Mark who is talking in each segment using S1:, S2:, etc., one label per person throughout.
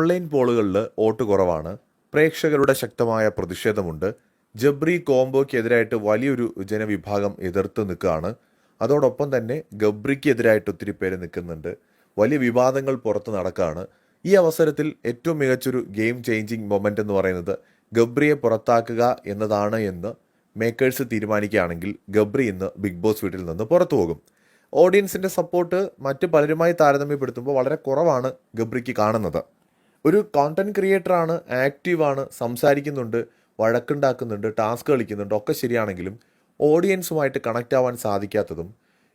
S1: Online പോളുകളിൽ vote കുറവാണ്. പ്രേക്ഷകരുടെ ശക്തമായ പ്രതിഷേധമുണ്ട്. ജബ്രി കോംബോയ്ക്കെതിരായിട്ട് വലിയൊരു ജനവിഭാഗം എതിർത്ത് നിൽക്കുകയാണ്. അതോടൊപ്പം തന്നെ ഗബ്രിക്കെതിരായിട്ട് ഒത്തിരി പേര് നിൽക്കുന്നുണ്ട്. വലിയ വിവാദങ്ങൾ പുറത്ത് നടക്കുകയാണ്. ഈ അവസരത്തിൽ ഏറ്റവും മികച്ചൊരു ഗെയിം ചേഞ്ചിങ് മൊമെന്റ് എന്ന് പറയുന്നത് ഗബ്രിയെ പുറത്താക്കുക എന്നതാണ് എന്ന് മേക്കേഴ്സ് തീരുമാനിക്കുകയാണെങ്കിൽ ഗബ്രി ഇന്ന് ബിഗ് ബോസ് വീട്ടിൽ നിന്ന് പുറത്തു പോകും. ഓഡിയൻസിന്റെ സപ്പോർട്ട് മറ്റ് പലരുമായി താരതമ്യപ്പെടുത്തുമ്പോൾ വളരെ കുറവാണ് ഗബ്രിക്ക് കാണുന്നത്. ഒരു കോണ്ടന്റ് ക്രിയേറ്ററാണ് ആക്റ്റീവാണ് സംസാരിക്കുന്നുണ്ട് വഴക്കുണ്ടാക്കുന്നുണ്ട് ടാസ്ക് കളിക്കുന്നുണ്ട് ഒക്കെ ശരിയാണെങ്കിലും ഓഡിയൻസുമായിട്ട് കണക്റ്റ് ആവാൻ സാധിക്കാത്തതും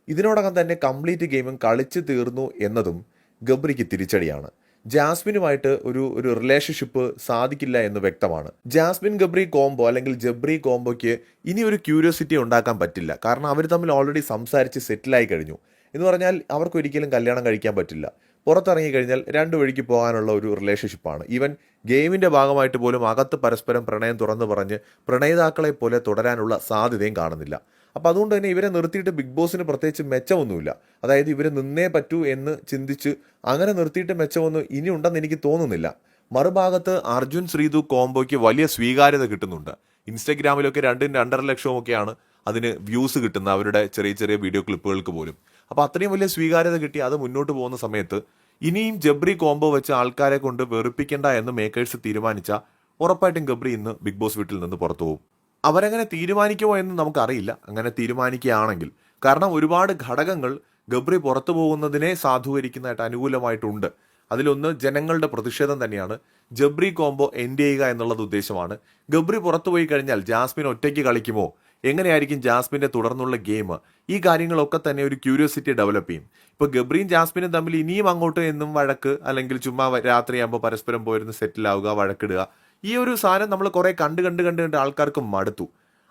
S1: ഇതിനോടകം തന്നെ കംപ്ലീറ്റ് ഗെയിമും കളിച്ചു തീർന്നു എന്നതും ഗബ്രിക്ക് തിരിച്ചടിയാണ്. ജാസ്മിനുമായിട്ട് ഒരു ഒരു റിലേഷൻഷിപ്പ് സാധിക്കില്ല എന്ന് വ്യക്തമാണ്. ജാസ്മിൻ ഗബ്രി കോംബോ അല്ലെങ്കിൽ ജബ്രി കോംബോയ്ക്ക് ഇനി ഒരു ക്യൂരിയോസിറ്റി ഉണ്ടാക്കാൻ പറ്റില്ല. കാരണം അവർ തമ്മിൽ ഓൾറെഡി സംസാരിച്ച് സെറ്റിലായി കഴിഞ്ഞു. എന്ന് പറഞ്ഞാൽ അവർക്കൊരിക്കലും കല്യാണം കഴിക്കാൻ പറ്റില്ല. പുറത്തിറങ്ങി കഴിഞ്ഞാൽ രണ്ട് വഴിക്ക് പോകാനുള്ള ഒരു റിലേഷൻഷിപ്പാണ് ഈവൻ ഗെയിമിന്റെ ഭാഗമായിട്ട് പോലും അകത്ത് പരസ്പരം പ്രണയം തുറന്നു പറഞ്ഞ് പ്രണയിതാക്കളെ പോലെ തുടരാനുള്ള സാധ്യതയും കാണുന്നില്ല. അപ്പോൾ അതുകൊണ്ട് തന്നെ ഇവരെ നിർത്തിയിട്ട് ബിഗ് ബോസിന് പ്രത്യേകിച്ച് മെച്ചമൊന്നുമില്ല. അതായത് ഇവർ നിന്നേ പറ്റൂ എന്ന് ചിന്തിച്ച് അങ്ങനെ നിർത്തിയിട്ട് മെച്ചമൊന്നും ഇനി ഉണ്ടെന്ന് എനിക്ക് തോന്നുന്നില്ല. മറുഭാഗത്ത് അർജുൻ ശ്രീതു കോംബോയ്ക്ക് വലിയ സ്വീകാര്യത കിട്ടുന്നുണ്ട്. ഇൻസ്റ്റഗ്രാമിലൊക്കെ രണ്ടും രണ്ടര ലക്ഷവും ഒക്കെയാണ് അതിന് വ്യൂസ് കിട്ടുന്ന അവരുടെ ചെറിയ ചെറിയ വീഡിയോ ക്ലിപ്പുകൾക്ക് പോലും. അപ്പോൾ അത്രയും വലിയ സ്വീകാര്യത കിട്ടി അത് മുന്നോട്ട് പോകുന്ന സമയത്ത് ഇനിയും ജബ്രി കോംബോ വെച്ച് ആൾക്കാരെ കൊണ്ട് വെറുപ്പിക്കേണ്ട എന്ന് മേക്കേഴ്സ് തീരുമാനിച്ച ഉറപ്പായിട്ടും ഗബ്രി ഇന്ന് ബിഗ് ബോസ് വീട്ടിൽ നിന്ന് പുറത്തു പോകും. അവരങ്ങനെ തീരുമാനിക്കുമോ എന്ന് നമുക്കറിയില്ല. അങ്ങനെ തീരുമാനിക്കുകയാണെങ്കിൽ കാരണം ഒരുപാട് ഘടകങ്ങൾ ഗബ്രി പുറത്തു പോകുന്നതിനെ സാധൂകരിക്കുന്നതായിട്ട് അനുകൂലമായിട്ടുണ്ട്. അതിലൊന്ന് ജനങ്ങളുടെ പ്രതിഷേധം തന്നെയാണ്. ജബ്രി കോംബോ എൻഡ് ചെയ്യുക എന്നുള്ളത് ഉദ്ദേശമാണ്. ഗബ്രി പുറത്തുപോയി കഴിഞ്ഞാൽ ജാസ്മിൻ ഒറ്റയ്ക്ക് കളിക്കുമോ? എങ്ങനെയായിരിക്കും ജാസ്മിന്റെ തുടർന്നുള്ള ഗെയിം? ഈ കാര്യങ്ങളൊക്കെ തന്നെ ഒരു ക്യൂരിയോസിറ്റി ഡെവലപ്പ് ചെയ്യും. ഇപ്പോൾ ഗബ്രിയും ജാസ്മിനും തമ്മിൽ ഇനിയും അങ്ങോട്ട് എന്നും വഴക്ക് അല്ലെങ്കിൽ ചുമ്മാ രാത്രിയാകുമ്പോൾ പരസ്പരം പോയിരുന്ന് സെറ്റിലാവുക വഴക്കിടുക. ഈ ഒരു സാധനം നമ്മൾ കുറേ കണ്ട് കണ്ട് കണ്ട് കണ്ട് ആൾക്കാർക്ക് മടുത്തു.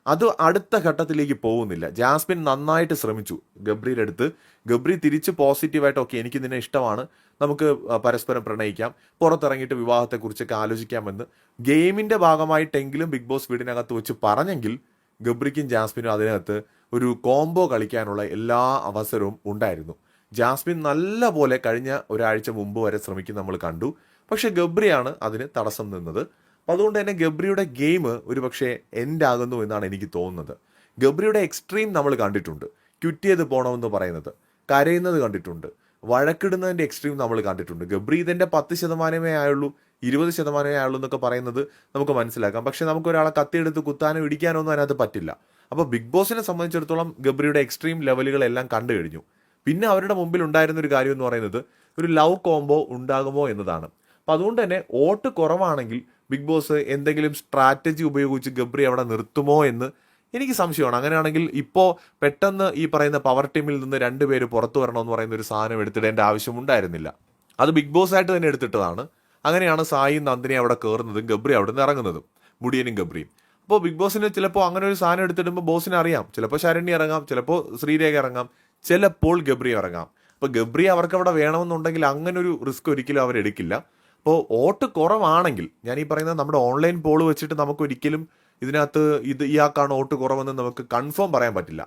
S1: അത് അടുത്ത ഘട്ടത്തിലേക്ക് പോകുന്നില്ല. ജാസ്മിൻ നന്നായിട്ട് ശ്രമിച്ചു ഗബ്രിയുടെ അടുത്ത്. ഗബ്രി തിരിച്ച് പോസിറ്റീവായിട്ട് ഓക്കെ എനിക്ക് നിന്നെ ഇഷ്ടമാണ്. നമുക്ക് പരസ്പരം പ്രണയിക്കാം. പുറത്തിറങ്ങിയിട്ട് വിവാഹത്തെക്കുറിച്ചൊക്കെ ആലോചിക്കാമെന്ന്. ഗെയിമിന്റെ ഭാഗമായിട്ടെങ്കിലും ബിഗ് ബോസ് വീടിനകത്ത് വെച്ച് പറഞ്ഞെങ്കിൽ ഗബ്രിക്കും ജാസ്മിനും അതിനകത്ത് ഒരു കോംബോ കളിക്കാനുള്ള എല്ലാ അവസരവും ഉണ്ടായിരുന്നു. ജാസ്മിൻ നല്ല പോലെ കഴിഞ്ഞ ഒരാഴ്ച മുമ്പ് വരെ ശ്രമിക്കും നമ്മൾ കണ്ടു. പക്ഷെ ഗബ്രിയാണ് അതിന് തടസ്സം നിന്നത്. അതുകൊണ്ട് തന്നെ ഗബ്രിയുടെ ഗെയിം ഒരു പക്ഷേ എൻഡ് ആകുന്നു എന്നാണ് എനിക്ക് തോന്നുന്നത്. ഗബ്രിയുടെ എക്സ്ട്രീം നമ്മൾ കണ്ടിട്ടുണ്ട്. ക്വിറ്റ് ചെയ്ത് പോകണമെന്ന് പറയുന്നത്. കരയുന്നത് കണ്ടിട്ടുണ്ട്. വഴക്കിടുന്നതിന്റെ എക്സ്ട്രീം നമ്മൾ കണ്ടിട്ടുണ്ട്. ഗബ്രി ഇതിന്റെ പത്ത് ശതമാനമേ ആയുള്ളൂ. ഇരുപത് ശതമാനമേ ആയുള്ളൂ എന്നൊക്കെ പറയുന്നത് നമുക്ക് മനസ്സിലാക്കാം. പക്ഷെ നമുക്ക് ഒരാളെ കത്തിയെടുത്ത് കുത്താനോ ഇടിക്കാനോ ഒന്നും അതിനകത്ത് പറ്റില്ല. അപ്പോൾ ബിഗ് ബോസിനെ സംബന്ധിച്ചിടത്തോളം ഗബ്രിയുടെ എക്സ്ട്രീം ലെവലുകളെല്ലാം കണ്ടു കഴിഞ്ഞു. പിന്നെ അവരുടെ മുമ്പിൽ ഉണ്ടായിരുന്ന ഒരു കാര്യം എന്ന് പറയുന്നത് ഒരു ലവ് കോംബോ ഉണ്ടാകുമോ എന്നതാണ്. അപ്പോൾ അതുകൊണ്ട് തന്നെ വോട്ട് കുറവാണെങ്കിൽ ബിഗ് ബോസ് എന്തെങ്കിലും സ്ട്രാറ്റജി ഉപയോഗിച്ച് ഗബ്രി അവിടെ നിർത്തുമോ എന്ന് എനിക്ക് സംശയമാണ്. അങ്ങനെയാണെങ്കിൽ ഇപ്പോൾ പെട്ടെന്ന് ഈ പറയുന്ന പവർ ടീമിൽ നിന്ന് രണ്ടുപേര് പുറത്തു വരണമെന്ന് പറയുന്ന ഒരു സാധനം എടുത്തിടേണ്ട ആവശ്യം ഉണ്ടായിരുന്നില്ല. അത് ബിഗ് ബോസ് ആയിട്ട് തന്നെ എടുത്തിട്ടതാണ്. അങ്ങനെയാണ് സായി നന്ദിനി അവിടെ കയറുന്നതും ഗബ്രി അവിടെ നിന്ന് ഇറങ്ങുന്നതും മുടിയനും ഗബ്രിയും. അപ്പോൾ ബിഗ് ബോസിന് ചിലപ്പോൾ അങ്ങനെ ഒരു സാധനം എടുത്തിടുമ്പോൾ ബോസിന് അറിയാം. ചിലപ്പോൾ ശരണ്യ ഇറങ്ങാം ചിലപ്പോൾ ശ്രീരേഖ ഇറങ്ങാം ചിലപ്പോൾ ഗബ്രി ഇറങ്ങാം. അപ്പോൾ ഗബ്രി അവർക്ക് അവിടെ വേണമെന്നുണ്ടെങ്കിൽ അങ്ങനെ ഒരു റിസ്ക് ഒരിക്കലും അവരെടുക്കില്ല അപ്പോൾ വോട്ട് കുറവാണെങ്കിൽ ഞാൻ ഈ പറയുന്നത് നമ്മുടെ ഓൺലൈൻ പോൾ വെച്ചിട്ട് നമുക്ക് ഒരിക്കലും ഇതിനകത്ത് ഇത് ഇയാൾക്കാണ് വോട്ട് കുറവെന്ന് നമുക്ക് കൺഫേം പറയാൻ പറ്റില്ല.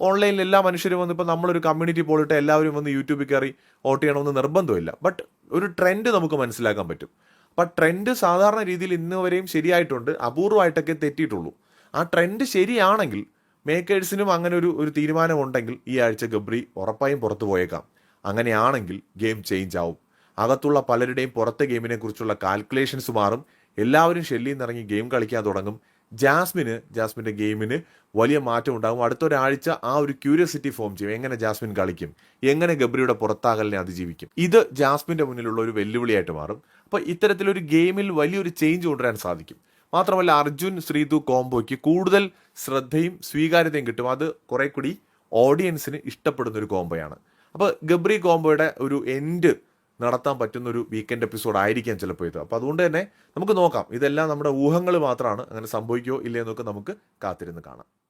S1: ഓൺലൈനിൽ എല്ലാ മനുഷ്യരും വന്ന് ഇപ്പോൾ നമ്മളൊരു കമ്മ്യൂണിറ്റി പോളിട്ട് എല്ലാവരും വന്ന് യൂട്യൂബിൽ കയറി വോട്ട് ചെയ്യണമെന്ന് നിർബന്ധമില്ല. ബട്ട് ഒരു ട്രെൻഡ് നമുക്ക് മനസ്സിലാക്കാൻ പറ്റും. അപ്പം ട്രെൻഡ് സാധാരണ രീതിയിൽ ഇന്ന് വരെയും ശരിയായിട്ടുണ്ട്. അപൂർവമായിട്ടൊക്കെ തെറ്റിയിട്ടുള്ളൂ. ആ ട്രെൻഡ് ശരിയാണെങ്കിൽ മേക്കേഴ്സിനും അങ്ങനെ ഒരു ഒരു തീരുമാനമുണ്ടെങ്കിൽ ഈ ആഴ്ച ഗബ്രി ഉറപ്പായും പുറത്തു പോയേക്കാം. അങ്ങനെയാണെങ്കിൽ ഗെയിം ചേഞ്ച് ആവും. അകത്തുള്ള പലരുടെയും പുറത്തെ ഗെയിമിനെ കുറിച്ചുള്ള കാൽക്കുലേഷൻസ് മാറും. എല്ലാവരും ഷെല്ലിൽ നിന്നിറങ്ങി ഗെയിം കളിക്കാൻ തുടങ്ങും. ജാസ്മിന് ജാസ്മിന്റെ ഗെയിമിന് വലിയ മാറ്റം ഉണ്ടാകും. അടുത്തൊരാഴ്ച ആ ഒരു ക്യൂരിയോസിറ്റി ഫോം ചെയ്യും. എങ്ങനെ ജാസ്മിൻ കളിക്കും? എങ്ങനെ ഗബ്രിയുടെ പുറത്താകലിനെ അതിജീവിക്കും? ഇത് ജാസ്മിന്റെ മുന്നിലുള്ള ഒരു വെല്ലുവിളിയായിട്ട് മാറും. അപ്പോൾ ഇത്തരത്തിലൊരു ഗെയിമിൽ വലിയൊരു ചേഞ്ച് കൊണ്ടുവരാൻ സാധിക്കും. മാത്രമല്ല അർജുൻ ശ്രീതു കോംബോയ്ക്ക് കൂടുതൽ ശ്രദ്ധയും സ്വീകാര്യതയും കിട്ടും. അത് കുറെ കൂടി ഓഡിയൻസിന് ഇഷ്ടപ്പെടുന്ന ഒരു കോംബോയാണ്. അപ്പോൾ ഗബ്രി കോംബോയുടെ ഒരു എൻഡ് നടത്താൻ പറ്റുന്ന ഒരു വീക്കെൻഡ് എപ്പിസോഡ് ആയിരിക്കാം ചിലപ്പോൾ ഇത്. അപ്പോൾ അതുകൊണ്ട് തന്നെ നമുക്ക് നോക്കാം. ഇതെല്ലാം നമ്മുടെ ഊഹങ്ങൾ മാത്രമാണ്. അങ്ങനെ സംഭവിക്കുമോ ഇല്ലയെന്നൊക്കെ നമുക്ക് കാത്തിരുന്ന് കാണാം.